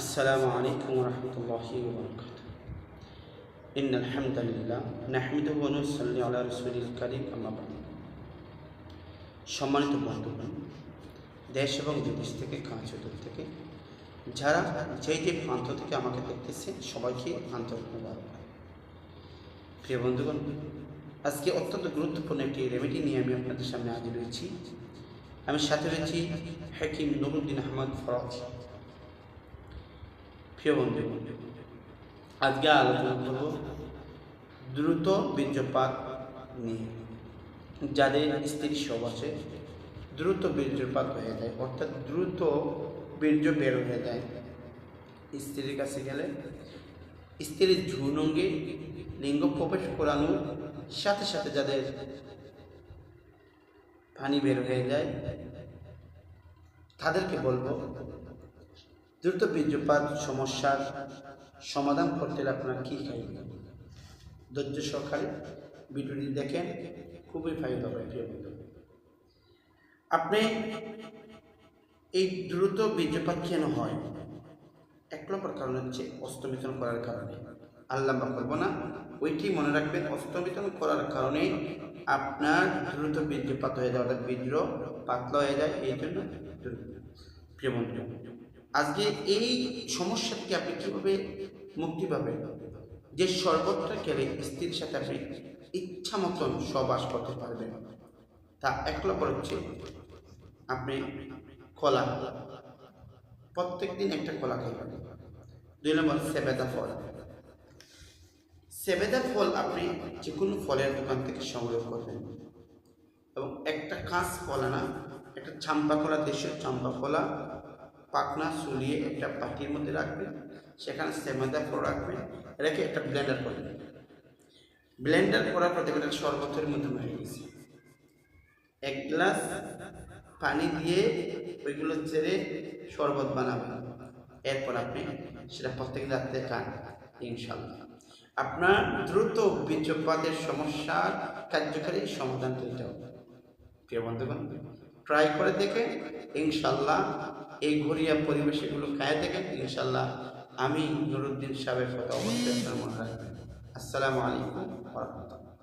السلام عليكم ورحمة الله وبركاته إن الحمد لله نحمده ونصلي على رسول الكريم أما بعد সম্মানিত বন্ধুগণ দেশ এবং বিদেশ থেকে কাছে দূর থেকে যারা যেই যে প্রান্ত থেকে আমাকে দেখতেছে সবাইকে আন্তরিক মুবারক প্রিয় বন্ধুগণ আজকে অত্যন্ত গুরুত্বপূর্ণ একটি রেমেডি নিয়ে আমি আপনাদের সামনে হাজির হয়েছি আমি সাথে রয়েছি হাকিম নুরুদ্দিন আহমদ ফরাজ প্রিয় আজকে আলোচনা করব দ্রুত বীর্যপাত নিয়ে, যাদের স্ত্রী সব আছে, দ্রুত বীর্যপাত হয়ে যায়, অর্থাৎ দ্রুত বীর্য বের হয়ে যায় স্ত্রীর কাছে গেলে। স্ত্রীর ঝুনঙ্গে লিঙ্গ প্রবেশ করানোর সাথে সাথে যাদের পানি বের হয়ে যায়, তাদেরকে বলব দ্রুত বীর্যপাত, সমস্যার সমাধান করতে আপনার কী খাইবেন? ধৈর্য সহকারে ভিডিওটি দেখেন, খুবই ফায়দা হবে প্রিয় বন্ধু। আপনি এই দ্রুত বীর্যপাত কেন হয়? এক নম্বর কারণ হচ্ছে অস্তমিতন করার কারণে। আল্লাহ করব না, ওইটি মনে রাখবেন, অস্তমিতন করার কারণে আপনার দ্রুত বীর্যপাত হয়ে যায় অর্থাৎ বীর্য পাতলা হয়ে যায় এই জন্য প্রিয় বন্ধু আজকে এই সমস্যা থেকে আপনি কীভাবে মুক্তি পাবেন? যে শরবতটা খেলে স্ত্রীর সাথে আপনি ইচ্ছা মতন সবাস করতে পারবেন। তা এক নম্বর হচ্ছে আপনি কলা। প্রত্যেক দিন একটা কলা খাইবেন। দুই নম্বর, সেবেদা ফল। সেবেদা ফল আপনি যে কোনো ফলের দোকান থেকে সংগ্রহ করবেন। এবং একটা কাঁচ কলা না, একটা চাম্পা কলা দেশের চাম্পা কলা পাকনা সুলিয়ে একটা পাটির মধ্যে রাখবেন সেখানে সেমেদা ফল রাখবেন রেখে একটা ব্লেন্ডার করবেন ব্লেন্ডার করার পর দেখবেন শরবতের মধ্যে হয়ে গেছে এক গ্লাস পানি দিয়ে ওইগুলো ছেড়ে শরবত বানাবেন। এরপর আপনি সেটা প্রত্যেক রাত্রে খান ইনশাল্লাহ আপনার দ্রুত বীর্যপাতের সমস্যার কার্যকারী সমাধান তৈরি হবে। প্রিয় বন্ধুগণ ট্রাই করে দেখে ইনশাল্লাহ এই ঘরিয়া পরিবেশ এগুলো খায় দেখেন ইনশাল্লাহ আমি নুরুদ্দিন সাহেবের কথা অবশ্যই মনে রাখবেন। আসসালামু আলাইকুম রাহমাতুল্লাহ।